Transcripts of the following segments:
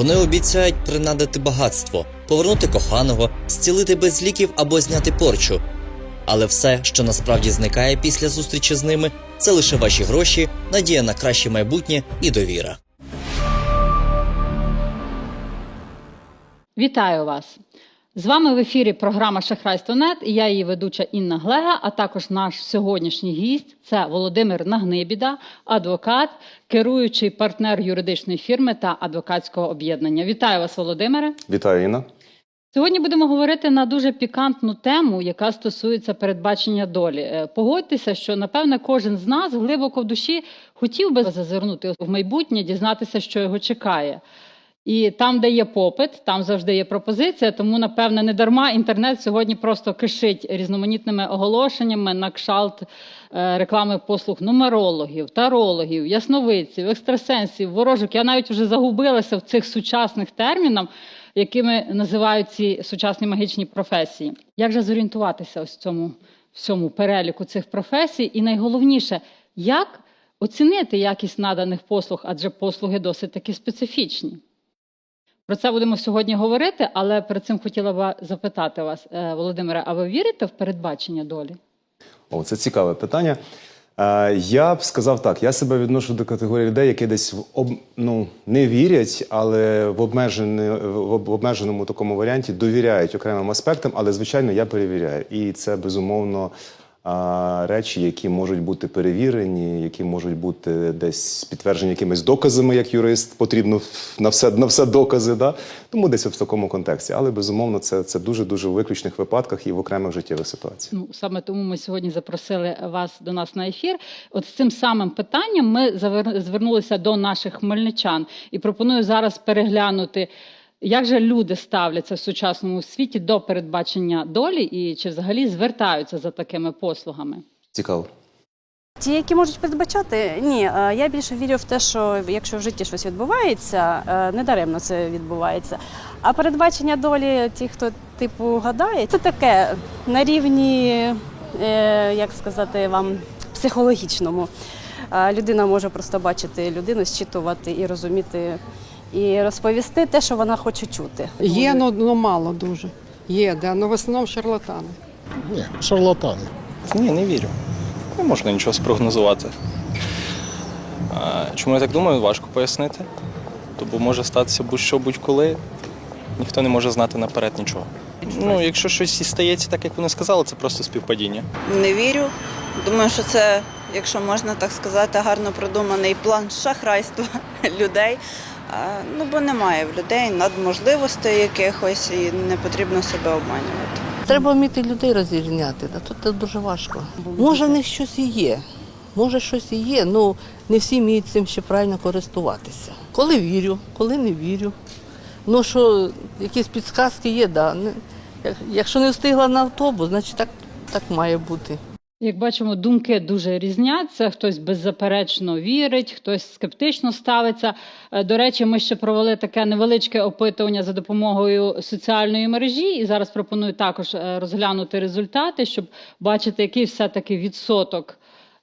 Вони обіцяють принадити багатство, повернути коханого, зцілити без ліків або зняти порчу. Але все, що насправді зникає після зустрічі з ними, це лише ваші гроші, надія на краще майбутнє і довіра. Вітаю вас! З вами в ефірі програма Шахрайство.нет і я її ведуча Інна Глега, а також наш сьогоднішній гість це Володимир Нагнибіда, адвокат, керуючий партнер юридичної фірми та адвокатського об'єднання. Вітаю вас, Володимире! Вітаю, Інна. Сьогодні будемо говорити на дуже пікантну тему, яка стосується передбачення долі. Е, Погодьтеся, що напевне кожен з нас глибоко в душі хотів би зазирнути в майбутнє, дізнатися, що його чекає. І там, де є попит, там завжди є пропозиція. Тому, напевне, не дарма інтернет сьогодні просто кишить різноманітними оголошеннями на кшалт е, реклами послуг нумерологів, тарологів, ясновидців, екстрасенсів, ворожок. Я навіть вже загубилася в цих сучасних термінах, якими називають ці сучасні магічні професії. Як же зорієнтуватися ось в цьому всьому переліку цих професій? І найголовніше, як оцінити якість наданих послуг, адже послуги досить таки специфічні. Про це будемо сьогодні говорити, але перед цим хотіла б запитати вас, е, Володимире, а ви вірите в передбачення долі? О, це цікаве питання. Е, я б сказав так: я себе відношу до категорії людей, які десь в об, ну, не вірять, але в, обмежені, в обмеженому такому варіанті довіряють окремим аспектам, але звичайно я перевіряю. І це безумовно речі, які можуть бути перевірені, які можуть бути десь підтверджені якимись доказами, як юрист, потрібно на все, на все докази. Да? Тому десь в такому контексті. Але безумовно, це, це дуже дуже в виключних випадках і в окремих життєвих ситуаціях. Ну саме тому ми сьогодні запросили вас до нас на ефір. От з цим самим питанням ми звернулися до наших хмельничан і пропоную зараз переглянути. Як же люди ставляться в сучасному світі до передбачення долі і чи взагалі звертаються за такими послугами? Цікаво. Ті, які можуть передбачати, ні, е, я більше вірю в те, що якщо в житті щось відбувається, е, не даремно це відбувається. А передбачення долі, ті, хто типу гадає, це таке на рівні, е, як сказати вам, психологічному. Людина може просто бачити людину, зчитувати і розуміти, і розповісти те, що вона хоче чути. Є, ну, ну мало дуже. Є, да, але в основному шарлатани. Ні, шарлатани. Ні, не вірю. Не можна нічого спрогнозувати. А, Чому я так думаю, важко пояснити. Тобто може статися будь-що будь-коли. Ніхто не може знати наперед нічого. Ну, якщо щось і стається так, як вони сказали, це просто співпадіння. Не вірю. Думаю, що це, якщо можна так сказати, гарно продуманий план шахрайства людей. А, Ну, бо немає в людей надможливостей якихось і не потрібно себе обманювати. Треба вміти людей розрізняти, та тут дуже важко. Може, в них щось і є. Може, щось і є, ну не всі вміють цим ще правильно користуватися. Коли вірю, коли не вірю. Ну що, якісь підсказки є, да. Якщо не встигла на автобус, значить так, так має бути. Як бачимо, думки дуже різняться. Хтось беззаперечно вірить, хтось скептично ставиться. Е, До речі, ми ще провели таке невеличке опитування за допомогою соціальної мережі, і зараз пропоную також е, розглянути результати, щоб бачити, який все-таки відсоток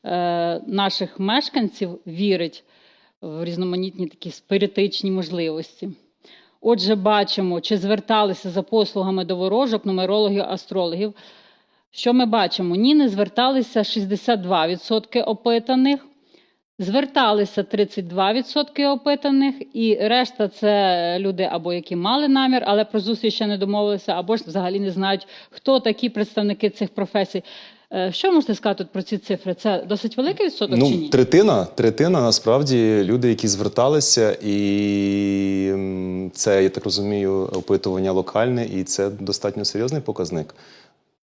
е, наших мешканців вірить в різноманітні такі спиритичні можливості. Отже, бачимо, чи зверталися за послугами до ворожок, нумерологів, астрологів. Що ми бачимо? Ні, не зверталися 62% опитаних, зверталися 32% опитаних, і решта це люди або які мали намір, але про зустріч ще не домовилися, або ж взагалі не знають, хто такі представники цих професій. Е, Що можете сказати про ці цифри? Це досить великий відсоток чи ні? Ну, третина, третина насправді люди, які зверталися, і це, я так розумію, опитування локальне, і це достатньо серйозний показник.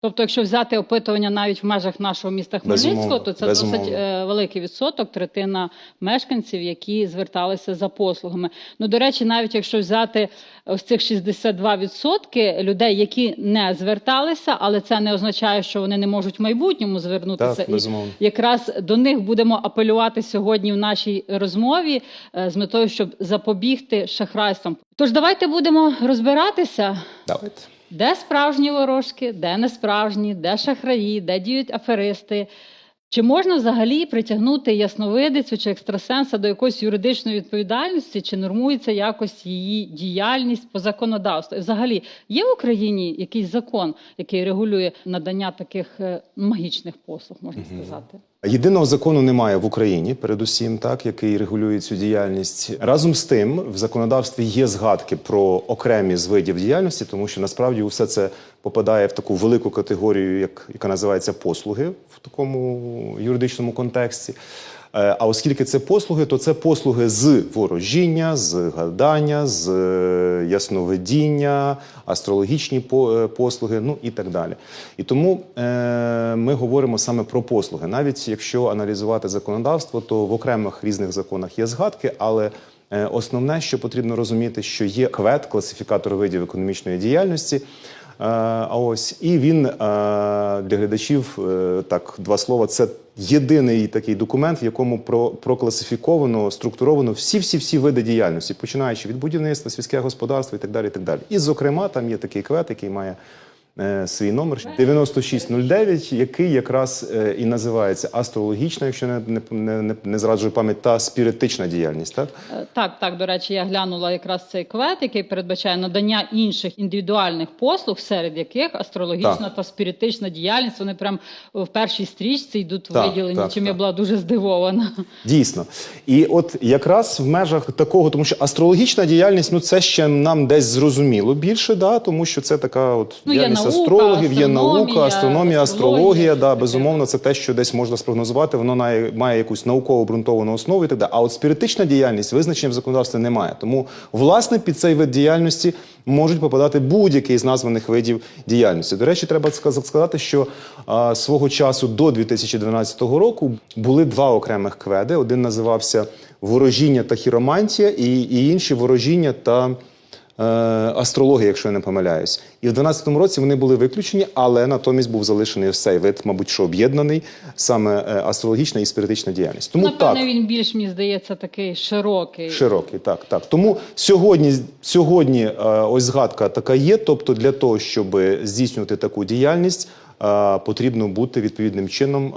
Тобто, якщо взяти опитування навіть в межах нашого міста Хмельницького, то це безумовно. досить е, великий відсоток, третина мешканців, які зверталися за послугами. Ну, до речі, навіть якщо взяти ось цих 62% людей, які не зверталися, але це не означає, що вони не можуть в майбутньому звернутися. Так, І. Якраз до них будемо апелювати сьогодні в нашій розмові е, з метою, щоб запобігти шахрайствам. Тож давайте будемо розбиратися. Давайте. Де справжні ворожки, де не справжні, де шахраї, де діють аферисти. Чи можна взагалі притягнути ясновидицю чи екстрасенса до якоїсь юридичної відповідальності, чи нормується якось її діяльність по законодавству? І Взагалі є в Україні якийсь закон, який регулює надання таких е, магічних послуг, можна сказати? Єдиного закону немає в Україні, передусім, так який регулює цю діяльність. Разом з тим, в законодавстві є згадки про окремі з видів діяльності, тому що насправді все це попадає в таку велику категорію, як яка називається послуги в такому юридичному контексті. Е, А оскільки це послуги, то це послуги з ворожіння, з гадання, з е, ясновидіння, астрологічні е, послуги, ну і так далі. І тому ми говоримо саме про послуги. Навіть якщо аналізувати законодавство, то в окремих різних законах є згадки, але основне, що потрібно розуміти, що є КВЕД, класифікатор видів економічної діяльності. Е, ось і він е, для глядачів е, так два слова. Це єдиний такий документ, в якому про, прокласифіковано, структуровано всі всі всі види діяльності, починаючи від будівництва, сільське господарство і так далі. І так далі. І зокрема, там є такий квет, який має. Е, Свій номер 9609, який якраз е, і називається астрологічна, якщо не, не, не, не, зраджую пам'ять, та спіритична діяльність. Так Е, Так, так, до речі, я глянула якраз цей квет, який передбачає надання інших індивідуальних послуг, серед яких астрологічна Так. та спіритична діяльність. Вони прям в першій стрічці йдуть Так, виділені, так, чим я була дуже здивована. Дійсно. І от якраз в межах такого, тому що астрологічна діяльність, ну це ще нам десь зрозуміло більше, да, тому що це така от Ну, діяльність астрологів, є наука, астрономія, астрологія. Да, безумовно, це те, що десь можна спрогнозувати, воно має, має якусь науково обґрунтовану основу і так далі. А от спіритична діяльність визначення в законодавстві немає. Тому, власне, під цей вид діяльності можуть попадати будь-який з названих видів діяльності. До речі, треба сказ- сказати, що а, свого часу до 2012 року були два окремих кведи. Один називався Ворожіння та хіромантія, і, і інші ворожіння та е, астрологія, якщо я не помиляюсь. І в 2012 році вони були виключені, але натомість був залишений ось цей вид, мабуть, що об'єднаний саме е, астрологічна і спіритична діяльність. Тому Напевне, так. він більш мені здається такий широкий. Широкий, так, так. Тому сьогодні, сьогодні е, ось згадка така є. Тобто, для того, щоб здійснювати таку діяльність, потрібно бути відповідним чином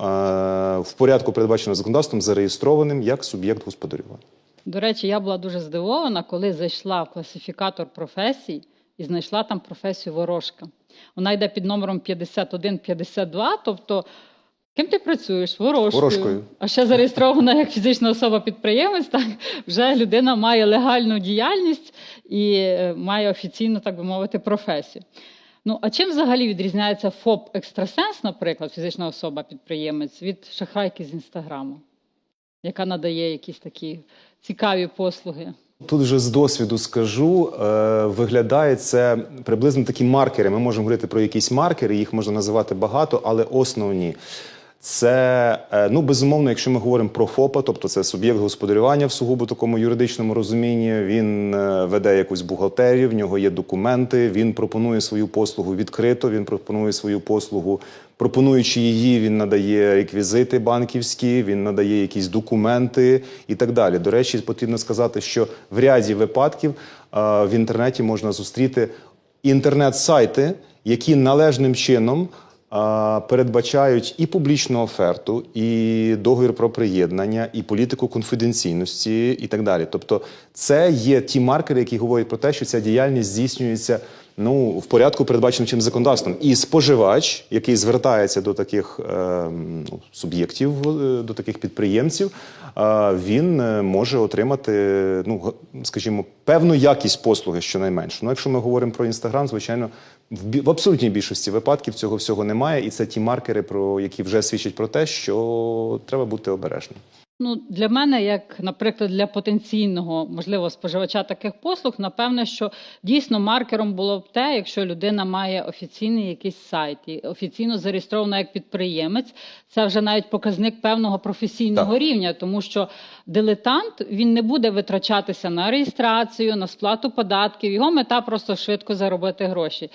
в порядку, передбаченому законодавством, зареєстрованим як суб'єкт господарювання. До речі, я була дуже здивована, коли зайшла в класифікатор професій і знайшла там професію ворожка. Вона йде під номером 5152, тобто. Ким ти працюєш? Ворожкою. Ворожкою. А ще зареєстрована як фізична особа-підприємець, так вже людина має легальну діяльність і е, має офіційно, так би мовити, професію. Ну, а чим взагалі відрізняється ФОП Екстрасенс, наприклад, фізична особа-підприємець, від шахрайки з інстаграму, яка надає якісь такі цікаві послуги? Тут вже з досвіду скажу, е, виглядає це приблизно такі маркери. Ми можемо говорити про якісь маркери, їх можна називати багато, але основні. Це е, ну безумовно, якщо ми говоримо про ФОПа, тобто це суб'єкт господарювання в сугубо такому юридичному розумінні. Він е, веде якусь бухгалтерію, в нього є документи. Він пропонує свою послугу відкрито. Він пропонує свою послугу, пропонуючи її, він надає реквізити банківські, він надає якісь документи і так далі. До речі, потрібно сказати, що в ряді випадків е, в інтернеті можна зустріти інтернет-сайти, які належним чином передбачають і публічну оферту, і договір про приєднання, і політику конфіденційності, і так далі. Тобто, це є ті маркери, які говорять про те, що ця діяльність здійснюється ну в порядку, передбаченим чим законодавством. І споживач, який звертається до таких е, ну, суб'єктів, е, до таких підприємців, е, він е, може отримати, ну скажімо, певну якість послуги, щонайменше. Ну, якщо ми говоримо про інстаграм, звичайно, в, в абсолютній більшості випадків цього всього немає, і це ті маркери, про які вже свідчать про те, що треба бути обережним. Ну, для мене, як, наприклад, для потенційного, можливо, споживача таких послуг, напевне, що дійсно маркером було б те, якщо людина має офіційний якийсь сайт і офіційно зареєстрована як підприємець, це вже навіть показник певного професійного Так. рівня, тому що дилетант він не буде витрачатися на реєстрацію, на сплату податків. Його мета просто швидко заробити гроші.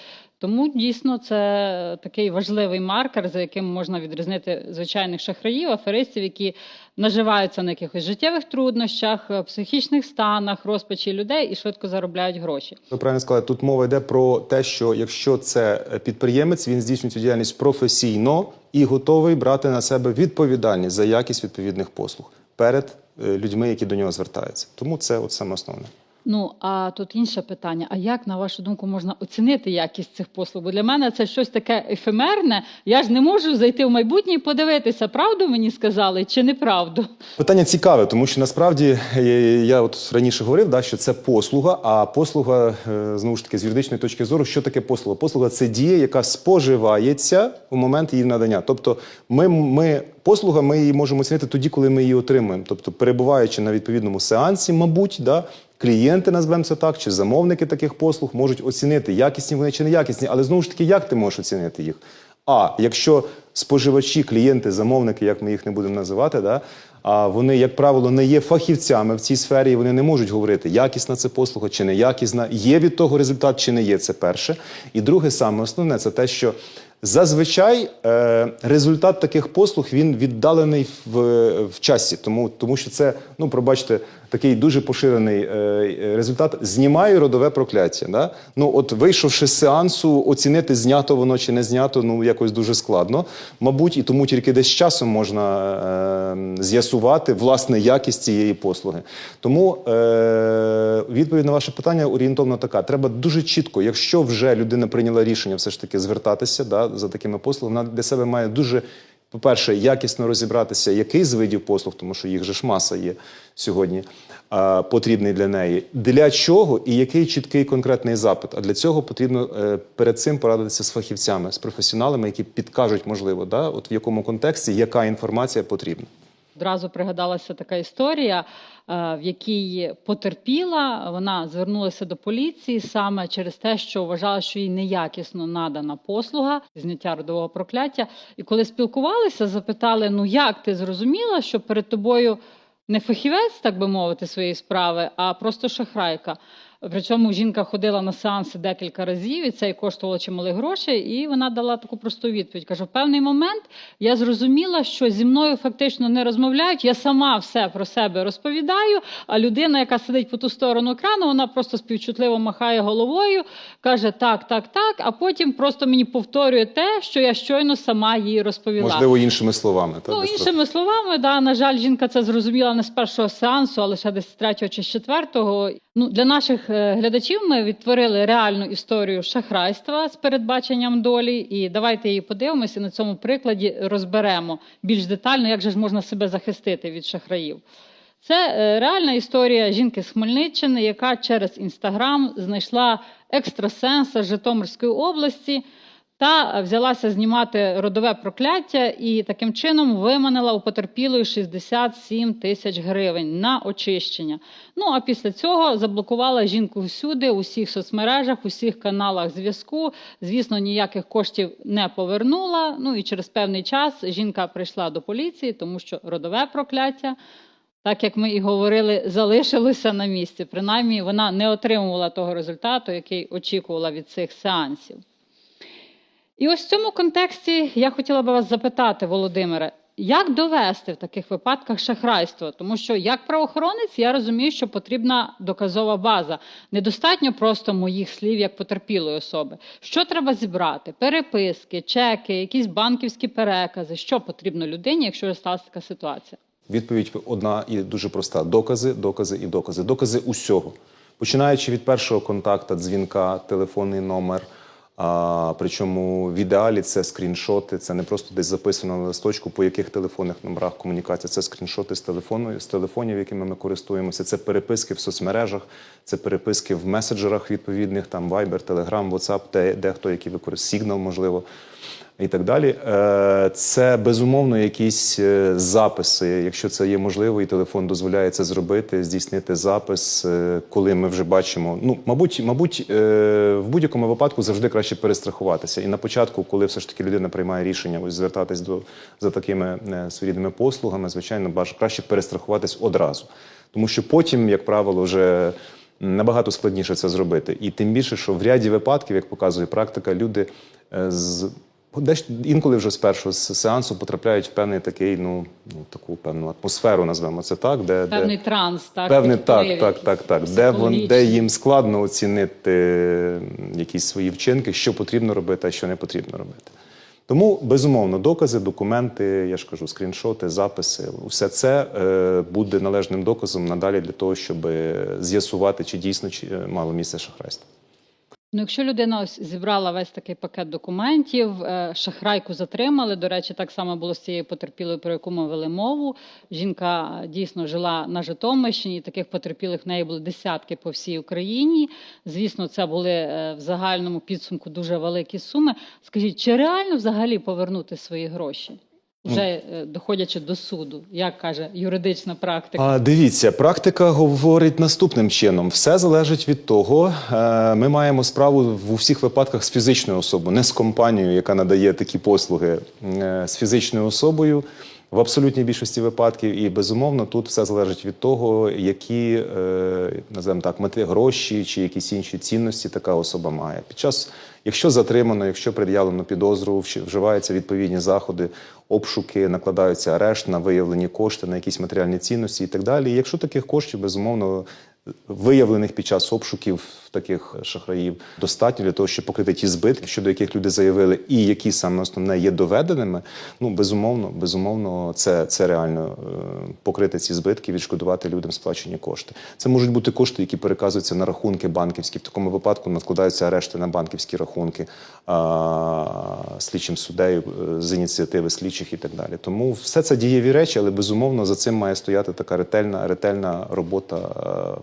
Тому дійсно це такий важливий маркер, за яким можна відрізнити звичайних шахраїв, аферистів, які наживаються на якихось життєвих труднощах, е, психічних станах, розпачі людей і швидко заробляють гроші. Ви правильно сказали, тут мова йде про те, що якщо це підприємець, він здійснює цю діяльність професійно і готовий брати на себе відповідальність за якість відповідних послуг перед е, людьми, які до нього звертаються. Тому це от саме основне. Ну а тут інше питання: а як на вашу думку можна оцінити якість цих послуг? Бо для мене це щось таке ефемерне. Я ж не можу зайти в майбутнє і подивитися, правду мені сказали чи неправду. Питання цікаве, тому що насправді е, я от раніше говорив, да, що це послуга, а послуга е, знову ж таки з юридичної точки зору, що таке послуга? Послуга це дія, яка споживається у момент її надання. Тобто, ми, ми послуга, ми її можемо оцінити тоді, коли ми її отримуємо. Тобто, перебуваючи на відповідному сеансі, мабуть, да, клієнти, назвемо це так, чи замовники таких послуг можуть оцінити, якісні вони чи неякісні. Але знову ж таки, як ти можеш оцінити їх? А якщо споживачі, клієнти, замовники, як ми їх не будемо називати, да, а вони, як правило, не є фахівцями в цій сфері, і вони не можуть говорити, якісна це послуга чи не якісна, є від того результат чи не є. Це перше. І друге, саме основне, це те, що зазвичай е, результат таких послуг він віддалений в, в часі, тому, тому що це, ну пробачте, такий дуже поширений е, результат. Знімаю родове прокляття. Да? Ну, от вийшовши з сеансу, оцінити, знято воно чи не знято, ну якось дуже складно. Мабуть, і тому тільки десь часом можна е, з'ясувати власне якість цієї послуги. Тому е, відповідь на ваше питання орієнтовно така: треба дуже чітко, якщо вже людина прийняла рішення все ж таки звертатися да, за такими послугами, вона для себе має дуже. По-перше, якісно розібратися, який з видів послуг, тому що їх же ж маса є сьогодні, потрібний для неї, для чого і який чіткий конкретний запит. А для цього потрібно е, перед цим порадитися з фахівцями, з професіоналами, які підкажуть, можливо, да, от в якому контексті яка інформація потрібна. Одразу пригадалася така історія, е, в якій потерпіла, вона звернулася до поліції саме через те, що вважала, що їй неякісно надана послуга зняття родового прокляття. І коли спілкувалися, запитали: ну як ти зрозуміла, що перед тобою не фахівець, так би мовити, своєї справи, а просто шахрайка. Причому жінка ходила на сеанси декілька разів, і це й коштувало чимали гроші. І вона дала таку просту відповідь. Каже: в певний момент я зрозуміла, що зі мною фактично не розмовляють. Я сама все про себе розповідаю. А людина, яка сидить по ту сторону екрану, вона просто співчутливо махає головою, каже так, так, так. А потім просто мені повторює те, що я щойно сама їй розповіла. Можливо, іншими словами. Та, Ну, іншими словами, да, на жаль, жінка це зрозуміла не з першого сеансу, а лише десь з третього чи з четвертого. Ну, для наших глядачів ми відтворили реальну історію шахрайства з передбаченням долі. І давайте її подивимося на цьому прикладі розберемо більш детально, як же ж можна себе захистити від шахраїв. Це е, реальна історія жінки з Хмельниччини, яка через інстаграм знайшла екстрасенса Житомирської області та взялася знімати родове прокляття і таким чином виманила у потерпілої 67 тисяч гривень на очищення. Ну а після цього заблокувала жінку всюди, у всіх соцмережах, у всіх каналах зв'язку. Звісно, ніяких коштів не повернула. Ну і через певний час жінка прийшла до поліції, тому що родове прокляття. Так як ми і говорили, залишилося на місці. Принаймні, вона не отримувала того результату, який очікувала від цих сеансів. І ось в цьому контексті я хотіла би вас запитати, Володимире, як довести в таких випадках шахрайство? Тому що як правоохоронець я розумію, що потрібна доказова база. Недостатньо просто моїх слів як потерпілої особи. Що треба зібрати? Переписки, чеки, якісь банківські перекази. Що потрібно людині, якщо сталася така ситуація? Відповідь одна і дуже проста: докази, докази і докази. Докази усього. Починаючи від першого контакту, дзвінка, телефонний номер. А, причому в ідеалі це скріншоти, це не просто десь записано на листочку, по яких телефонних номерах комунікація. Це скріншоти з телефону, з телефонів, якими ми користуємося. Це переписки в соцмережах, це переписки в меседжерах відповідних, там Viber, Telegram, WhatsApp, де, хто які використовує Signal, можливо і так далі. Е, Це безумовно якісь е, записи, якщо це є можливо, і телефон дозволяє це зробити, здійснити запис, е, коли ми вже бачимо. Ну, мабуть, мабуть, в будь-якому випадку завжди краще перестрахуватися. І на початку, коли все ж таки людина приймає рішення ось звертатись до за такими своєрідними послугами, звичайно, краще перестрахуватись одразу, тому що потім, як правило, вже набагато складніше це зробити. І тим більше, що в ряді випадків, як показує практика, люди з десь інколи вже з першого сеансу потрапляють в певний такий, ну, ну таку певну атмосферу, назвемо це так, де, Певний де транс, так? певний так, так, так, так, де вон, де їм складно оцінити якісь свої вчинки, що потрібно робити, а що не потрібно робити. Тому безумовно докази, документи, я ж кажу, скріншоти, записи, все це е, буде належним доказом надалі для того, щоб е, з'ясувати, чи дійсно чи е, мало місце шахрайство. Ну, якщо людина ось зібрала весь такий пакет документів, е, шахрайку затримали. До речі, так само було з цією потерпілою, про яку ми вели мову. Жінка е, дійсно жила на Житомирщині. Таких потерпілих в неї були десятки по всій Україні. Звісно, це були е, в загальному підсумку дуже великі суми. Скажіть, чи реально взагалі повернути свої гроші? Вже е, доходячи до суду, як каже юридична практика. А дивіться, практика говорить наступним чином: все залежить від того. е, Ми маємо справу в усіх випадках з фізичною особою, не з компанією, яка надає такі послуги, е, з фізичною особою. В абсолютній більшості випадків, і безумовно, тут все залежить від того, які е, називаємо так, мети гроші чи якісь інші цінності така особа має. Під час, якщо затримано, якщо пред'явлено підозру, вживаються відповідні заходи, обшуки, накладаються арешт на виявлені кошти, на якісь матеріальні цінності і так далі. І якщо таких коштів безумовно виявлених під час обшуків таких шахраїв достатньо для того, щоб покрити ті збитки, щодо яких люди заявили, і які саме основне є доведеними. Ну безумовно, безумовно, це, це реально е, покрити ці збитки, відшкодувати людям сплачені кошти. Це можуть бути кошти, які переказуються на рахунки банківські. В такому випадку накладаються арешти на банківські рахунки а, слідчим суддею е, з ініціативи слідчих і так далі. Тому все це дієві речі, але безумовно за цим має стояти така ретельна, ретельна робота е,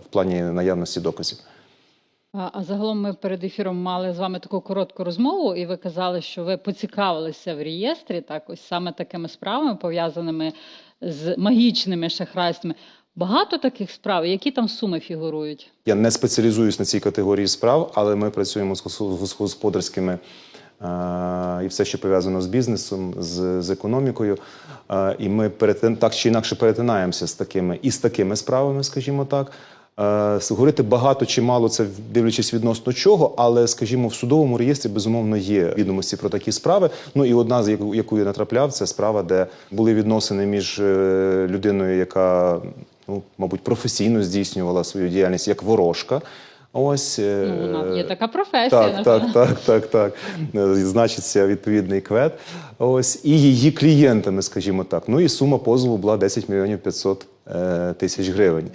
в плані наявності доказів. А а загалом ми перед ефіром мали з вами таку коротку розмову, і ви казали, що ви поцікавилися в реєстрі так, ось саме такими справами, пов'язаними з магічними шахрайствами. Багато таких справ, які там суми фігурують? Я не спеціалізуюсь на цій категорії справ, але ми працюємо з господарськими е, і все, що пов'язано з бізнесом, з, з економікою. Е, і ми перетин, так чи інакше перетинаємося з такими і з такими справами, скажімо так. Е, Говорити багато чи мало це дивлячись відносно чого, але скажімо, в судовому реєстрі безумовно є відомості про такі справи. Ну і одна з яку, я натрапляв, це справа, де були відносини між е, людиною, яка ну, мабуть, професійно здійснювала свою діяльність як ворожка. Ось е, Ну, є така професія. так, напевно. так, так, так, так. Значиться відповідний квет. Ось і її клієнтами, скажімо так. Ну і сума позову була 10 мільйонів 500 е, тисяч гривень.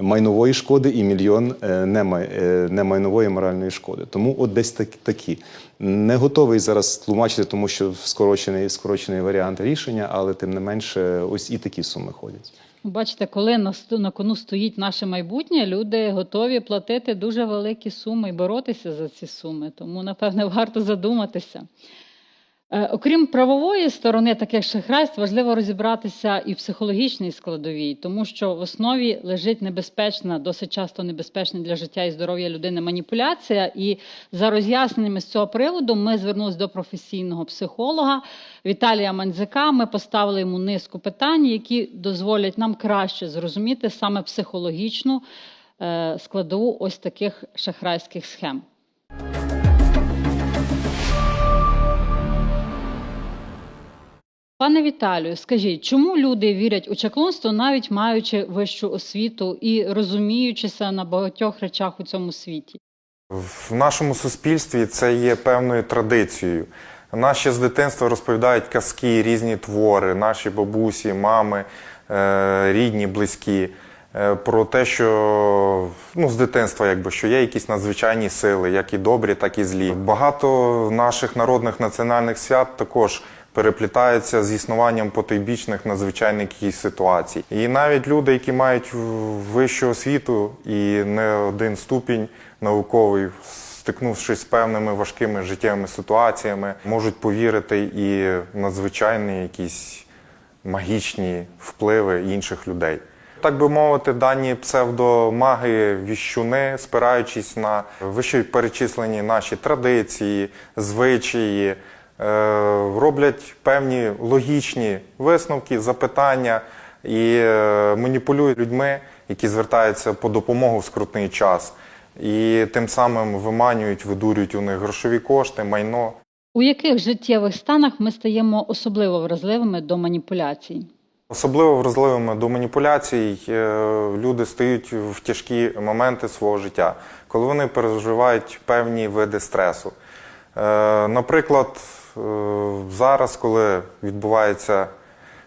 Майнової шкоди і мільйон е, немай- е, немайнової моральної шкоди. Тому от десь так, такі. Не готовий зараз тлумачити, тому що скорочений, скорочений варіант рішення, але тим не менше, ось і такі суми ходять. Бачите, коли на, на кону стоїть наше майбутнє, люди готові платити дуже великі суми і боротися за ці суми. Тому, напевне, варто задуматися. Е, Окрім правової сторони таких шахрайств, важливо розібратися і в психологічній складовій, тому що в основі лежить небезпечна, досить часто небезпечна для життя і здоров'я людини маніпуляція. І за роз'ясненнями з цього приводу ми звернулися до професійного психолога Віталія Мандзика. Ми поставили йому низку питань, які дозволять нам краще зрозуміти саме психологічну е, складову ось таких шахрайських схем. Пане Віталію, скажіть, чому люди вірять у чаклунство, навіть маючи вищу освіту і розуміючися на багатьох речах у цьому світі? В нашому суспільстві це є певною традицією. Наші з дитинства розповідають казки, різні твори, наші бабусі, мами, е, рідні, близькі. е, Про те, що ну, з дитинства, якби що є якісь надзвичайні сили, як і добрі, так і злі. Багато наших народних національних свят також переплітаються з існуванням потойбічних надзвичайних ситуацій. І навіть люди, які мають вищу освіту і не один ступінь науковий, стикнувшись з певними важкими життєвими ситуаціями, можуть повірити і надзвичайні якісь магічні впливи інших людей. Так би мовити, дані псевдомаги, віщуни, спираючись на вище перечислені наші традиції, звичаї, роблять певні логічні висновки, запитання і е, маніпулюють людьми, які звертаються по допомогу в скрутний час. і тим самим виманюють, видурюють у них грошові кошти, майно. У яких життєвих станах ми стаємо особливо вразливими до маніпуляцій? Особливо вразливими до маніпуляцій е, люди стають в тяжкі моменти свого життя, коли вони переживають певні види стресу. Е, Наприклад, е, зараз, коли відбувається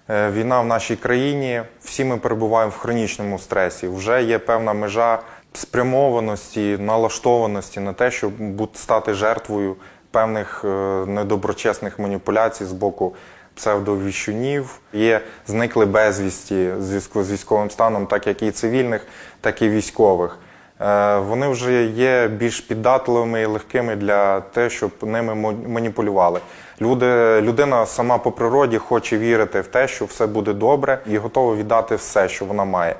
е, війна в нашій країні, всі ми перебуваємо в хронічному стресі. Вже є певна межа спрямованості, налаштованості на те, щоб стати жертвою певних е, недоброчесних маніпуляцій з боку псевдовіщунів. Є зникли безвісті в зв'язку з військовим станом, так як і цивільних, так і військових. Е, Вони вже є більш піддатливими і легкими для те, щоб ними маніпулювали. Люди, людина сама по природі хоче вірити в те, що все буде добре, і готова віддати все, що вона має.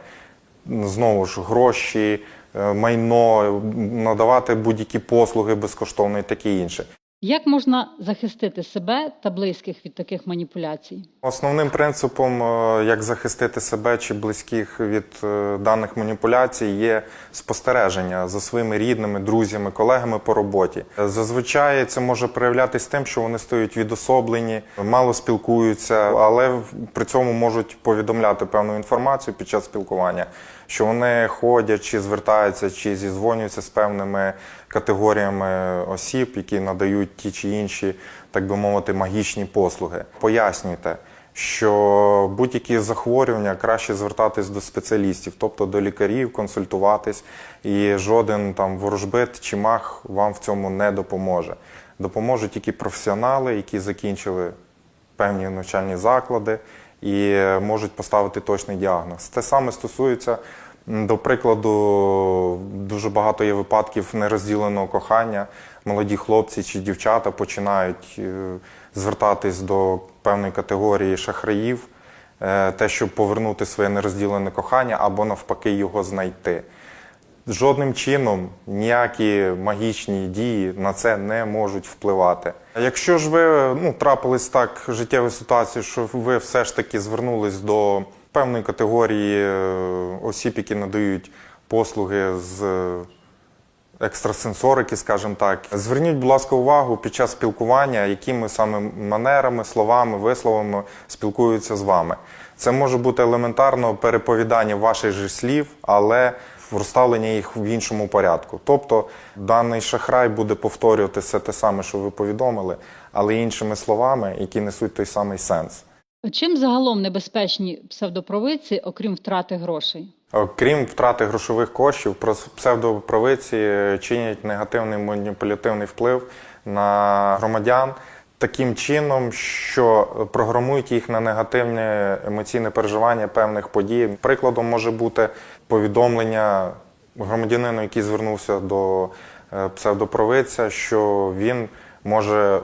Знову ж гроші, е, майно, надавати будь-які послуги безкоштовно і таке інше. Як можна захистити себе та близьких від таких маніпуляцій? Основним принципом, е, як захистити себе чи близьких від е, даних маніпуляцій, є спостереження за своїми рідними, друзями, колегами по роботі. Зазвичай це може проявлятися тим, що вони стають відособлені, мало спілкуються, але при цьому можуть повідомляти певну інформацію під час спілкування, що вони ходять чи звертаються, чи зізвонюються з певними категоріями осіб, які надають ті чи інші, так би мовити, магічні послуги. Пояснюйте, що будь-які захворювання краще звертатись до спеціалістів, тобто до лікарів, консультуватись, і жоден там ворожбит чи мах вам в цьому не допоможе. Допоможуть тільки професіонали, які закінчили певні навчальні заклади і е, можуть поставити точний діагноз. Те саме стосується, до прикладу, дуже багато є випадків нерозділеного кохання. Молоді хлопці чи дівчата починають е, звертатись до певної категорії шахраїв, е, те, щоб повернути своє нерозділене кохання або навпаки його знайти. Жодним чином ніякі магічні дії на це не можуть впливати. Якщо ж ви ну, трапились так життєві ситуації, що ви все ж таки звернулись до певної категорії е, осіб, які надають послуги з е, екстрасенсорики, скажімо так, зверніть, будь ласка, увагу під час спілкування, якими саме манерами, словами, висловами спілкуються з вами. Це може бути елементарно переповідання ваших же слів, але розставлення їх в іншому порядку. Тобто даний шахрай буде повторювати все те саме, що ви повідомили, але іншими словами, які несуть той самий сенс. Чим загалом небезпечні псевдопровидці, окрім втрати грошей? Крім втрати грошових коштів, псевдопровидці чинять негативний маніпулятивний вплив на громадян таким чином, що програмують їх на негативне емоційне переживання певних подій. Прикладом може бути повідомлення громадянину, який звернувся до е, псевдопровидця, що він може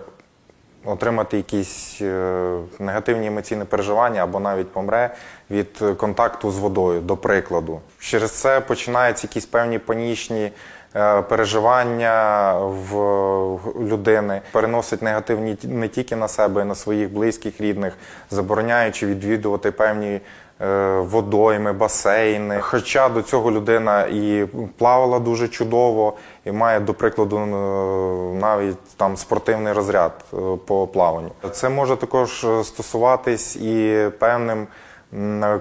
отримати якісь е, негативні емоційні переживання або навіть помре від контакту з водою, до прикладу. Через це починаються якісь певні панічні переживання в людини, переносить негативні не тільки на себе, а й на своїх близьких, рідних, забороняючи відвідувати певні е, водойми, басейни. Хоча до цього людина і плавала дуже чудово, і має, до прикладу, е, навіть там спортивний розряд е, по плаванню. Це може також е, стосуватись і певним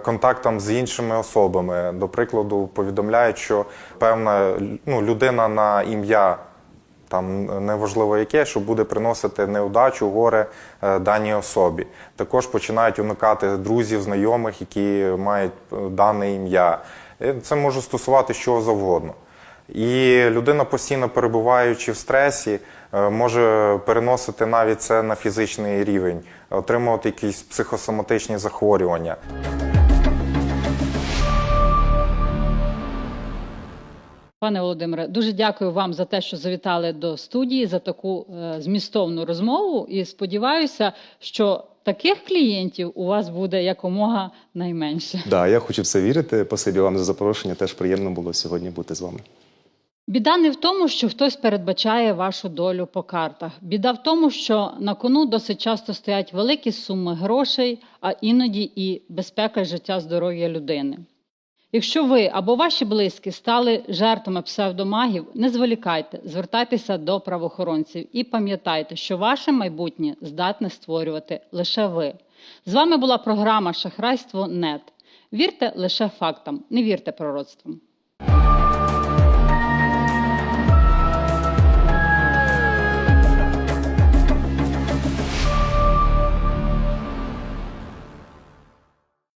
контактам з іншими особами. До прикладу, повідомляють, що певна ну, людина на ім'я там неважливо яке, що буде приносити неудачу, горе е, даній особі. Також починають уникати друзів, знайомих, які мають е, дане ім'я. Е, Це може стосувати чого завгодно. І людина, постійно перебуваючи в стресі, може переносити навіть це на фізичний рівень, отримувати якісь психосоматичні захворювання. Пане Володимире, дуже дякую вам за те, що завітали до студії за таку е, змістовну розмову. І сподіваюся, що таких клієнтів у вас буде якомога найменше. Да, я хочу в це вірити. Спасибі вам за запрошення. Теж приємно було сьогодні бути з вами. Біда не в тому, що хтось передбачає вашу долю по картах. Біда в тому, що на кону досить часто стоять великі суми грошей, а іноді і безпека життя здоров'я людини. Якщо ви або ваші близькі стали жертвами псевдомагів, не зволікайте, звертайтеся до правоохоронців і пам'ятайте, що ваше майбутнє здатне створювати лише ви. З вами була програма Шахрайство НЕТ. Вірте лише фактам, не вірте пророцтвам.